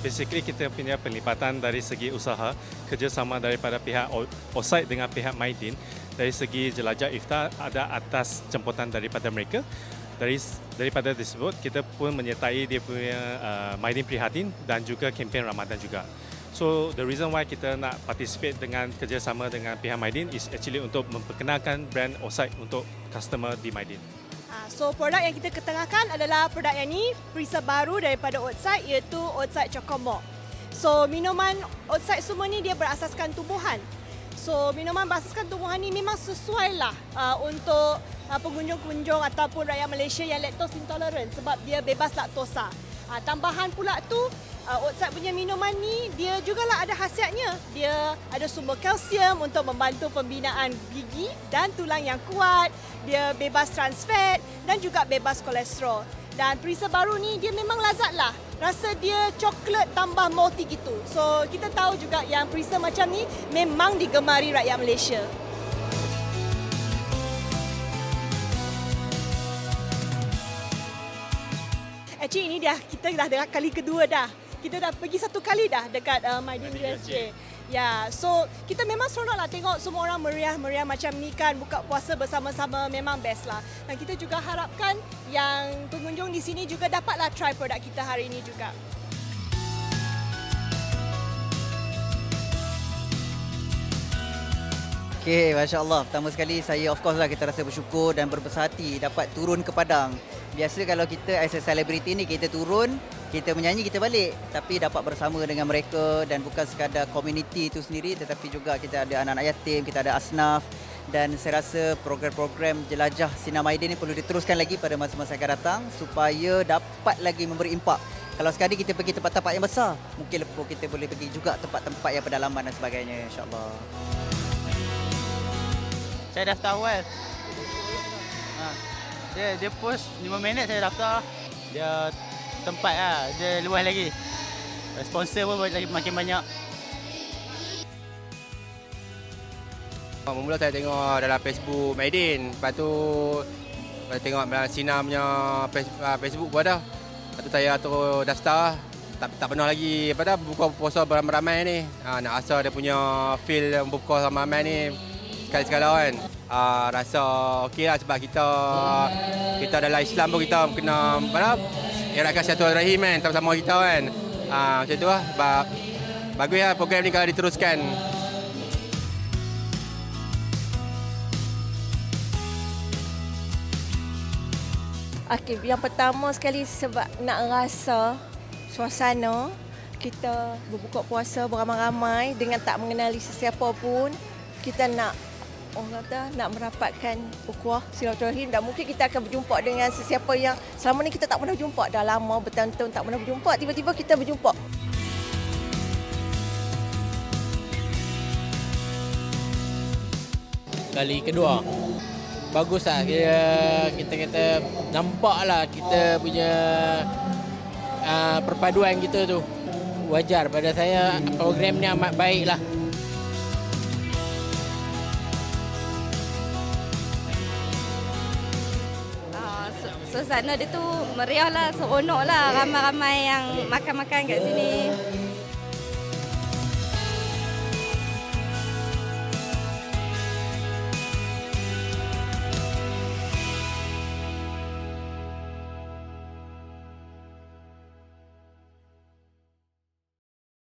basically kita punya penlipatan dari segi usaha kerjasama daripada pihak O- OSIDE dengan pihak Maidin dari segi jelajah iftar ada atas jemputan daripada mereka dari daripada tersebut kita pun menyertai dia punya uh, Maidin Prihatin dan juga kempen Ramadan juga. So the reason why kita nak participate dengan kerjasama dengan pihak Maidin is actually untuk memperkenalkan brand OSIDE untuk customer di Maidin. Ah, So produk yang kita ketengahkan adalah produk yang ni preserve baru daripada Outside iaitu Outside Chocomo. So minuman Outside semua ni dia berasaskan tumbuhan. So minuman berasaskan tumbuhan ni memang sesuai lah uh, untuk uh, pengunjung-pengunjung ataupun rakyat Malaysia yang lactose intolerant sebab dia bebas laktosa. Uh, tambahan pula tu uh, Outside punya minuman ni dia jugalah ada khasiatnya. Dia ada sumber kalsium untuk membantu pembinaan gigi dan tulang yang kuat. Dia bebas trans fat dan juga bebas kolesterol. Dan preserve baru ni dia memang lazat lah. Rasa dia coklat tambah malty gitu. So kita tahu juga yang preserve macam ni memang digemari rakyat Malaysia. Actually ini dah kita dah dekat kali kedua dah. Kita dah pergi satu kali dah dekat uh, Maidin USJ. Ya, so kita memang seronok lah tengok semua orang meriah-meriah macam ni kan buka puasa bersama-sama memang best lah. Dan kita juga harapkan yang pengunjung di sini juga dapatlah try produk kita hari ini juga. Okey, Masya Allah. Pertama sekali saya of course lah kita rasa bersyukur dan berbesar hati dapat turun ke Padang. Biasa kalau kita as a celebrity ni kita turun, kita menyanyi, kita balik. Tapi dapat bersama dengan mereka dan bukan sekadar community itu sendiri tetapi juga kita ada anak-anak yatim, kita ada asnaf dan saya rasa program-program jelajah Sinar Maidin ni perlu diteruskan lagi pada masa-masa akan datang supaya dapat lagi memberi impak. Kalau sekali kita pergi tempat-tempat yang besar, mungkin lepas kita boleh pergi juga tempat-tempat yang pedalaman dan sebagainya insya-Allah. Saya daftar awal. Ha. Dia dia post 5 minit saya daftar. Dia tempat lah. Dia luas lagi. Sponsor pun lagi makin banyak. Mula saya tengok dalam Facebook Maidin. Lepas tu saya tengok Sina punya ah, Facebook pun ada. Lepas tu saya tu daftar. Tak, tak pernah lagi apa dah buka puasa beramai-ramai ni. Ha, nak rasa dia punya feel buka sama ramai ni sekali-sekala kan. Ha, rasa okey lah sebab kita kita dalam Islam pun kita kena dah eratkan silaturahim kan sama-sama kita kan. Ha, macam tu lah. Bagus lah program ni kalau diteruskan. Okey, yang pertama sekali sebab nak rasa suasana kita berbuka puasa beramai-ramai dengan tak mengenali sesiapa pun. Kita nak orang kata nak merapatkan ukhuwah silaturahim dan mungkin kita akan berjumpa dengan sesiapa yang selama ni kita tak pernah jumpa. Dah lama bertahun-tahun tak pernah berjumpa, tiba-tiba kita berjumpa. kali kedua. Bagus lah kita kita kata nampak lah kita punya uh, perpaduan kita tu. Wajar pada saya program ni amat baik lah. Su- suasana dia tu meriah lah, seronok lah. Ramai-ramai yang makan-makan kat sini.